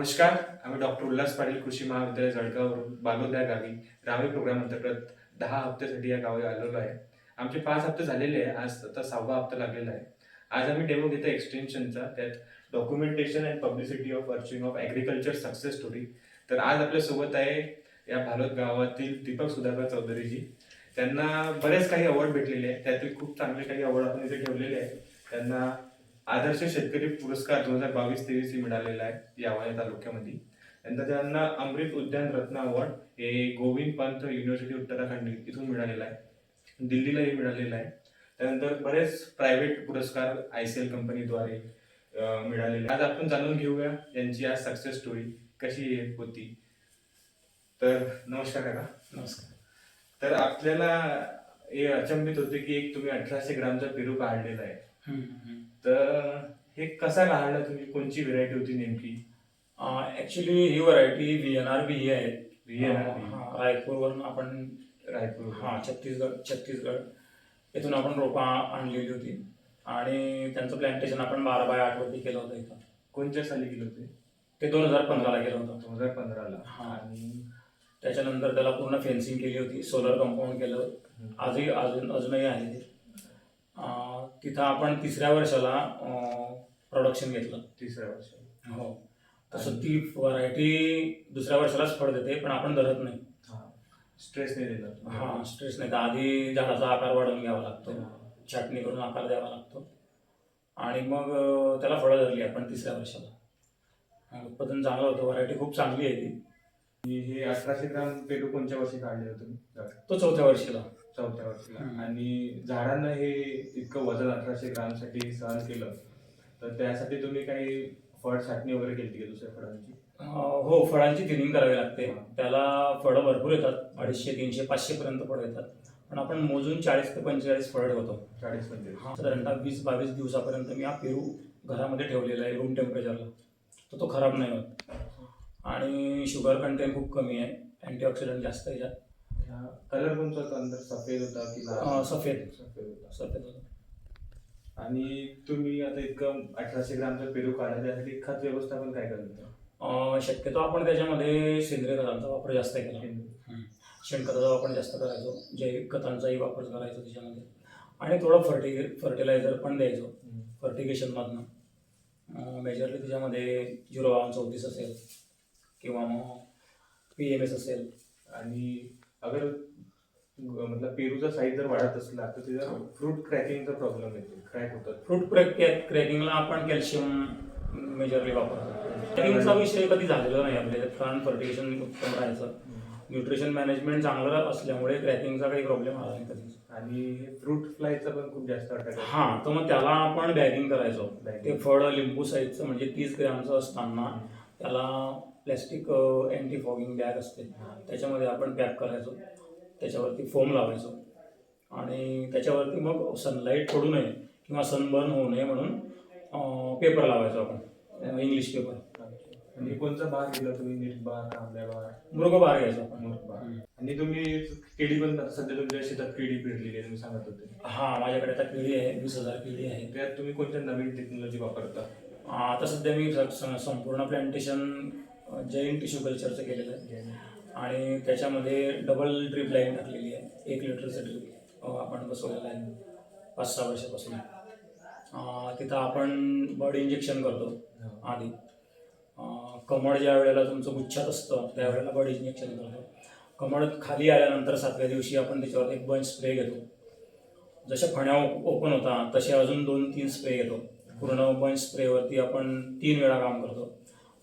नमस्कार आम्ही डॉक्टर उल्हास पाटील कृषी महाविद्यालय जळगाववरून बालोद या गावी रावी प्रोग्राम अंतर्गत दहा हप्त्यासाठी या गावी आलेलो आहे. आमचे पाच हप्ते झालेले आहे आज आता सहावा हप्ता लागलेला आहे. आज आम्ही डेमो घेतो एक्सटेन्शनचा त्यात documentation and publicity of arching of agriculture success story तर आज आपल्यासोबत आहे या भालोद गावातील दीपक सुधाकर चौधरीजी. त्यांना बरेच काही अवॉर्ड भेटलेले आहेत त्यातील खूप चांगले काही अवॉर्ड आपण इथे ठेवलेले आहेत. त्यांना आदर्श शेतकरी पुरस्कार दोन हजार बावीस तेवीस मिळालेला आहे यावया तालुक्यामध्ये. नंतर त्यांना अमृत उद्यान रत्न अवॉर्ड हे गोविंद पंत युनिव्हर्सिटी उत्तराखंड इथून मिळालेला आहे. दिल्लीलाही मिळालेला आहे. त्यानंतर बरेच प्रायव्हेट पुरस्कार आय सी एल कंपनीद्वारे मिळालेले. आज आपण जाणून घेऊया यांची आज सक्सेस स्टोरी कशी होती. तर नमस्कार काका. नमस्कार. तर आपल्याला हे अचंबित होते की एक तुम्ही अठराशे ग्रामचा पेरू काढलेला आहे. तर हे कसा काढला तुम्ही? कोणची व्हेरायटी होती नेमकी? ऍक्च्युली ही variety V N R B ही आहे. VNRB. हा, रायपूरवरून आपण रायपूर हा छत्तीसगड छत्तीसगड. इथून आपण रोपा आणलेली होती. आणि त्यांचं प्लॅन्टेशन आपण बारा बाय आठ वरती केलं होतं इथं. कोणत्या साली गेले होते ते दोन हजार पंधराला केलं होतं. दोन हजार पंधराला. हा. आणि त्याच्यानंतर त्याला पूर्ण फेन्सिंग केली होती. सोलर कंपाऊंड केलं. आजही अजून अजूनही आहे ते. तिथं आपण तिसऱ्या वर्षाला प्रोडक्शन घेतलं. तिसऱ्या वर्ष हो. तसं ती व्हरायटी दुसऱ्या वर्षालाच फळ देते पण आपण धरत नाही. स्ट्रेस नाही दिला हा स्ट्रेस नाही. तर आधी झाडाचा आकार वाढवून घ्यावा लागतो. छाटणी करून आकार द्यावा लागतो. आणि मग त्याला फळं धरली आपण तिसऱ्या वर्षाला. उत्पादन चांगलं होतं. व्हरायटी खूप चांगली आहे ती. हे अठराशे ग्राम पेरू कोणत्या वर्षी काढले होते? तो चौथ्या वर्षीला. चौथ्या वर्षीला. आणि झाडांना हे इतकं वजन अठराशे ग्रामसाठी सहन केलं तर त्यासाठी तुम्ही काही फळ छाटणी वगैरे केली का दुसऱ्या फळांची? हो फळांची थिनिंग करावी लागते. त्याला फळं भरपूर येतात अडीचशे तीनशे पाचशे पर्यंत फळं येतात. पण आपण मोजून चाळीस ते पंचेचाळीस फळं ठेवतो. चाळीस पंचेचाळीस हा. साधारणतः वीस बावीस दिवसापर्यंत मी हा पेरू घरामध्ये ठेवलेला आहे रूम टेम्परेचरला तर तो खराब नाही होत. आणि शुगर कंटेंट खूप कमी आहे अँटीऑक्सिडंट जास्त आहे याच्यात कलर कोणता होता अंदर सफेद होता की लाल? सफेद. सफेद होता. सफेद होतं. आणि तुम्ही आता इतकं अठराशे ग्रामचा पेरू काढा त्यासाठी खत व्यवस्थापन काय करत अं, शक्यतो आपण त्याच्यामध्ये सेंद्रिय खतांचा वापर जास्त केला. शेणखताचा वापर जास्त करायचो जैविक खतांचाही वापर करायचो त्याच्यामध्ये. आणि थोडं फर्टि फर्टिलायझर पण द्यायचो फर्टिगेशनमधनं मेजरली त्याच्यामध्ये झिरो चौतीस असेल किंवा मग पी एम एस असेल. आणि अगर मतलब पेरूचा साईज जर वाढत असला तर त्याचा फ्रूट क्रॅकिंगचा प्रॉब्लेम येतो. क्रॅक होतात. फ्रूट क्रॅक क्रॅकिंगला आपण कॅल्शियम मेजरली वापरतो. क्रॅकिंगचा विषय कधी झालेला नाही आपल्या कारण फर्टिगेशन उत्तम राहायचं. न्यूट्रिशन मॅनेजमेंट चांगलं असल्यामुळे क्रॅकिंगचा काही प्रॉब्लेम आला नाही कधीच. आणि फ्रूट फ्लायचा पण खूप जास्त अटॅक हा तर मग त्याला आपण बॅगिंग करायचो. ते फळ लिंबू साईजचं म्हणजे तीस ग्रॅमचं असताना त्याला प्लॅस्टिक अँटी फॉगिंग बॅग असते. त्याच्यामध्ये आपण पॅक करायचो. त्याच्यावरती फोम लावायचो. आणि त्याच्यावरती मग सनलाईट पडू नये किंवा सनबर्न होऊ नये म्हणून पेपर लावायचो आपण. इंग्लिश पेपर आणि कोणचा बाग गेला तुम्ही? नीट बाग आंब्या बाग मृग बार घ्यायचो आपण. मोर बाग आणि तुम्ही केळी पण सध्या तुमच्या शेतात केळी पेरलेली आहे तुम्ही सांगत होते. हा माझ्याकडे आता किडी आहे वीस हजार किडी आहे. त्यात तुम्ही कोणत्या नवीन टेक्नॉलॉजी वापरता? आता सध्या मी संपूर्ण प्लांटेशन जैन टिश्यू कल्चरचं केलेलं आहे. आणि त्याच्यामध्ये डबल ड्रीप लाईन टाकलेली आहे. एक लिटरचं ड्रीप आपण बसवलेलं आहे. पाच सहा वर्षापासून. तिथं आपण बर्ड इंजेक्शन करतो आधी. कमळ ज्या वेळेला तुमचं गुच्छात असतं त्यावेळेला बर्ड इंजेक्शन करतो. कमळ खाली आल्यानंतर सातव्या दिवशी आपण त्याच्यावर एक बंच स्प्रे घेतो. जशा फण्या ओपन होता तसे अजून दोन तीन स्प्रे घेतो. पूर्ण ओपन स्प्रेवरती आपण तीन वेळा काम करतो.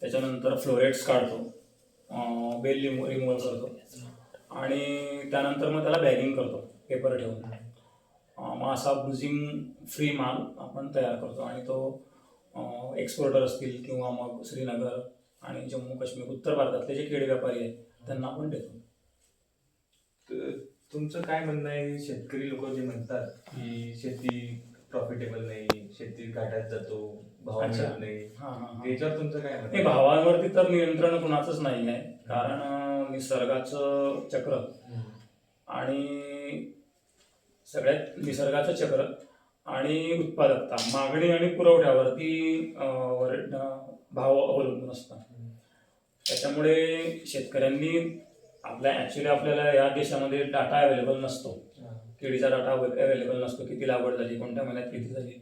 त्याच्यानंतर फ्लोरेट्स काढतो. बेल रिमू रिमूव्हल करतो. आणि त्यानंतर मग त्याला बॅगिंग करतो. पेपर ठेवून. मग असा ब्रुझिंग फ्री माल आपण तयार करतो. आणि तो एक्सपोर्टर असतील किंवा मग श्रीनगर आणि जम्मू काश्मीर उत्तर भारतातले जे केळी व्यापारी आहेत त्यांना आपण देतो. तर तुमचं काय म्हणणं आहे? शेतकरी लोक जे म्हणतात की शेती प्रॉफिटेबल नाही शेती घाटात जातो भाव अच्छा. मिळत नाही हां हां हां तुमचं काय नाही आहे? भावांवरती तर नियंत्रण कुणाचंच नाही आहे कारण अं, निसर्गाचं चक्र हम्म. आणि सगळ्यात निसर्गाचं चक्र आणि उत्पादकता मागणी आणि पुरवठ्यावरती अं, वर- अं, भाव अवलंबून असतात त्याच्यामुळे शेतकऱ्यांनी आपल्या ॲक्च्युली आपल्याला या देशामध्ये डाटा अवेलेबल नसतो केळीचा डाटा अवेलेबल नसतो किती लागवड झाली कोणत्या महिन्यात किती झाली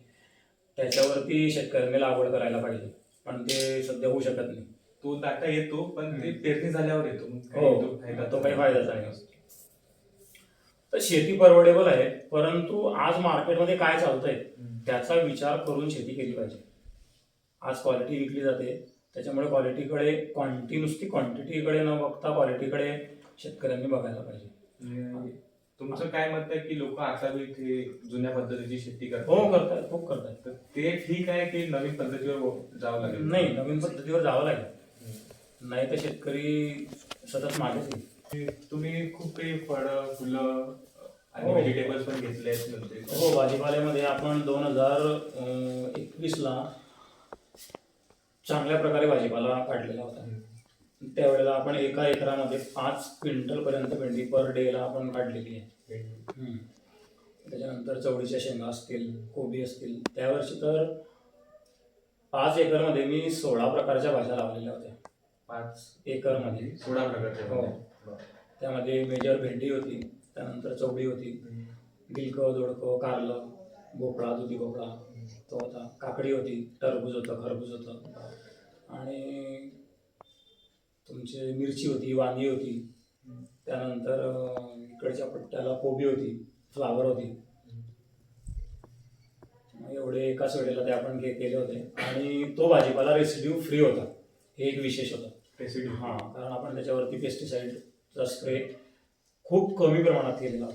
त्याच्यावरती शेतकऱ्यांनी लागवड करायला पाहिजे. पण ते सध्या होऊ शकत नाही. तो डाटा येतो पण ते पेरणी झाल्यावर येतो. हो तो काही फायद्याचा नाही. तर शेती परवडेबल आहे परंतु आज मार्केटमध्ये काय चालतंय. त्याचा विचार करून शेती केली पाहिजे. आज क्वालिटी विकली जाते त्याच्यामुळे क्वालिटीकडे क्वांटिटी नुसती क्वांटिटीकडे न बघता क्वालिटीकडे शेतकऱ्यांनी बघायला पाहिजे. तुमचं काय मत आहे की लोक आता बी इथे जुन्या पद्धतीची शेती करतात? हो करतायत खूप करतायत तर ते ठीक आहे की नवीन पद्धतीवर जावं लागेल? नाही नवीन पद्धतीवर जावं लागेल. नाही तर शेतकरी सतत मागेच येईल. तुम्ही खूप काही फळं फुलं आणि हो. व्हेजिटेबल्स पण घेतले हो भाजीपाल्यामध्ये आपण दोन हजार एकवीसला चांगल्या प्रकारे भाजीपाला काढलेला होता. त्यावेळेला आपण एका एकरामध्ये पाच क्विंटल पर्यंत भेंडी पर डेला आपण काढलेली आहे. त्याच्यानंतर चवळीच्या शेंगा असतील कोबी असतील त्यावर्षी तर पाच एकरमध्ये मी सोळा प्रकारच्या भाज्या लावलेल्या होत्या. पाच? एकरमध्ये. सोळा प्रकारचे हो. त्यामध्ये मेजर भेंडी होती त्यानंतर चवळी होती गिलकं दोडकं कारलं भोपळा दुधी भोपळा तो होता. काकडी होती टरबूज होतं खरबूज होतं. आणि तुमची मिरची होती वांगी होती. त्यानंतर इकडच्या पट्ट्याला कोबी होती फ्लावर होती. एवढे एकाच वेळेला ते आपण केले होते. आणि तो भाजीपाला रेसिड्यू फ्री होता. हे एक विशेष होतं. रेसिड्यू हां. कारण आपण त्याच्यावरती पेस्टिसाईडचा स्प्रे खूप कमी प्रमाणात केलेला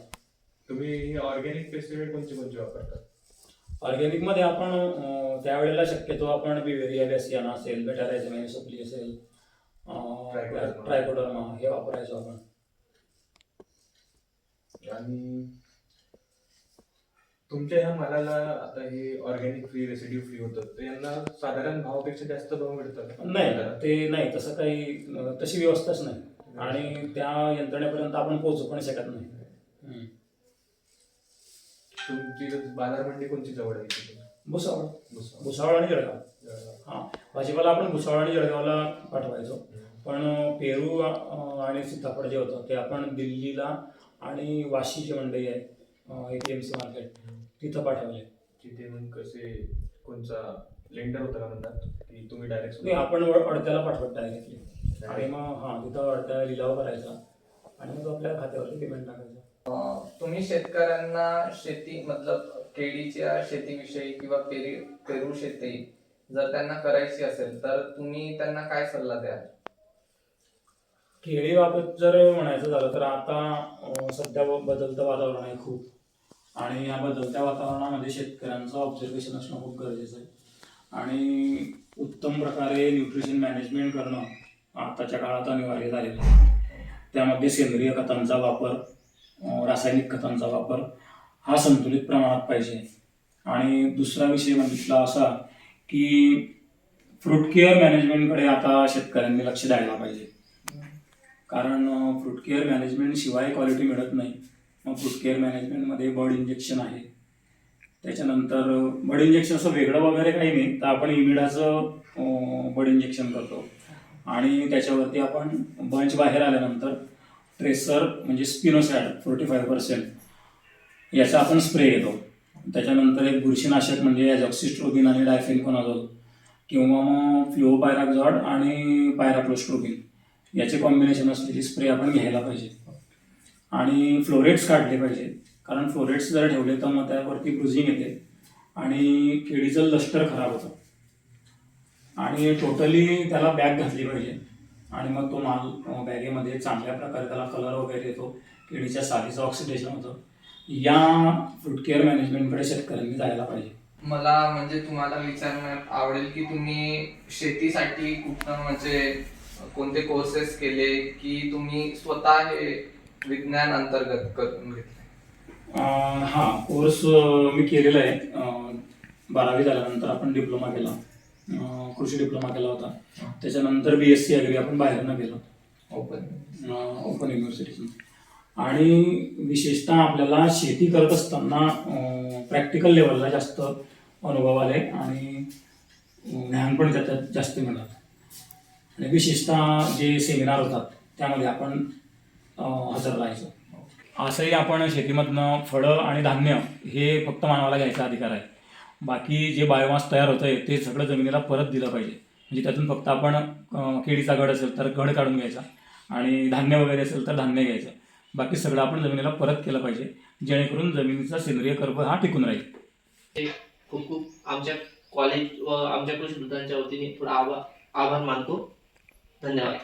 तुम्ही ऑर्गॅनिक पेस्टिसाइड कोणते कोणते वापरतात ऑर्गॅनिकमध्ये आपण त्यावेळेला शक्यतो आपण बिवेरिया बेसियाना असेल बेटारायझमेन सोपली असेल Trichoderma. ट्रायकोडर्मा हे वापरायचो आपण आणि तुमच्या ह्या मालाला आता हे ऑर्गॅनिक फ्री रेसिड्यू फ्री होतं तर यांना साधारण भावापेक्षा जास्त भाव मिळतात? नाही ते नाही तसं काही अं, तशी व्यवस्थाच नाही आणि त्या यंत्रणेपर्यंत आपण पोहोचू पण शकत नाही हम्म. तुमची बाजार मंडी कोणची जवळ आहे? भुसावळ भुसावळ. भुसावळ आणि जळगाव. हां. भाजीपाला आपण भुसावळ आणि जळगावला पाठवायचो. पण पेरू आणि सीताफळ जे होतं ते आपण दिल्लीला आणि वाशी जी मंडई आहे A P M C market तिथं पाठवले. तिथे मग कसे कोणचा लेंडर होता का म्हणतात? की तुम्ही डायरेक्ट नाही आपण व- अडत्याला पाठवत डायरेक्टली आणि मग हां तिथं अडत्या लिलाव करायचा. आणि मग आपल्या खात्यावरती पेमेंट टाकायचं. तुम्ही शेतकऱ्यांना शेती मतलब केळीच्या शेतीविषयी किंवा पेरी पेरू शेती जर त्यांना करायची असेल तर तुम्ही त्यांना काय सल्ला द्याल? खेळीबाबत जर म्हणायचं झालं तर आता सध्या बदलतं वातावरण आहे खूप. आणि या बदलत्या वातावरणामध्ये शेतकऱ्यांचं ऑब्झर्वेशन असणं खूप गरजेचं आहे. आणि उत्तम प्रकारे न्यूट्रिशन मॅनेजमेंट करणं आताच्या काळात अनिवार्य झालेलं आहे. त्यामध्ये सेंद्रिय खतांचा वापर रासायनिक खतांचा वापर हा संतुलित प्रमाणात पाहिजे. आणि दुसरा विषय म्हटला असा की फ्रूट केअर मॅनेजमेंटकडे आता शेतकऱ्यांनी लक्ष द्यायला पाहिजे. कारण फ्रूट केअर मॅनेजमेंट शिवाय क्वालिटी मिळत नाही. मग फ्रूट केअर मॅनेजमेंटमध्ये बर्ड इंजेक्शन आहे. त्याच्यानंतर बर्ड इंजेक्शन असं वेगळं वगैरे काही नाही तर आपण इमिडाचं बर्ड इंजेक्शन करतो. आणि त्याच्यावरती आपण बंच बाहेर आल्यानंतर ट्रेसर म्हणजे स्पिनोसॅड फोर्टी फाय पर्सेंट याचा आपण स्प्रे घेतो. त्याच्यानंतर एक बुरशीनाशक म्हणजे ॲझॉक्सिस्ट्रोबिन आणि डायफेनकोनाझोल किंवा मग फ्लोपायराक्झॉड आणि पायराक्लोस्ट्रोबिन याचे कॉम्बिनेशन असलेली स्प्रे आपण घ्यायला पाहिजे. आणि फ्लोरेट्स काढले पाहिजे. कारण फ्लोरेट्स जर ठेवले तर मग त्यावरती ब्रुझिंग येते आणि केळीचं लष्टर खराब होतं. आणि टोटली त्याला बॅग घातली पाहिजे. आणि मग तो माल बॅगेमध्ये चांगल्या प्रकारे त्याला कलर वगैरे येतो. केळीच्या सालीचं ऑक्सिडेशन होतं. या फ्रूट केअर मॅनेजमेंटकडे शेतकऱ्यांनी जायला पाहिजे. मला म्हणजे तुम्हाला विचारण्यात आवडेल की तुम्ही शेतीसाठी कुठं म्हणजे कोणते कोर्सेस केले की तुम्ही स्वतः हे विज्ञान अंतर्गत करून घेतले? हा कोर्स मी केलेला आहे. बारावी झाल्यानंतर आपण डिप्लोमा केला. अं, कृषी डिप्लोमा केला होता. त्याच्यानंतर बी एस सी आपण बाहेरनं केलं. ओपन ओपन युनिव्हर्सिटीतून आणि विशेषतः आपल्याला शेती करत असताना प्रॅक्टिकल लेवलला जास्त अनुभव आले आणि ज्ञान पण त्याच्यात जास्त मिळालं. आणि विशेषतः जे सेमिनार होतात त्यामध्ये आपण हजर राहायचो. असंही आपण शेतीमधनं फळं आणि धान्य हे फक्त मानवाला घ्यायचा अधिकार आहे. बाकी जे बायोमास तयार होतं आहे ते सगळं जमिनीला परत दिलं पाहिजे. म्हणजे त्यातून फक्त आपण केळीचा गड असेल तर गड काढून घ्यायचा आणि धान्य वगैरे असेल तर धान्य घ्यायचं. बाकी सगळं आपण जमिनीला परत केलं पाहिजे जेणेकरून जमिनीचा सेंद्रिय कर्ब हा टिकून राहील. खूप खूप आमच्या कॉलेज व आमच्या कृषी वृद्धांच्या वतीने थोडा आभार आभार मानतो. धन्यवाद.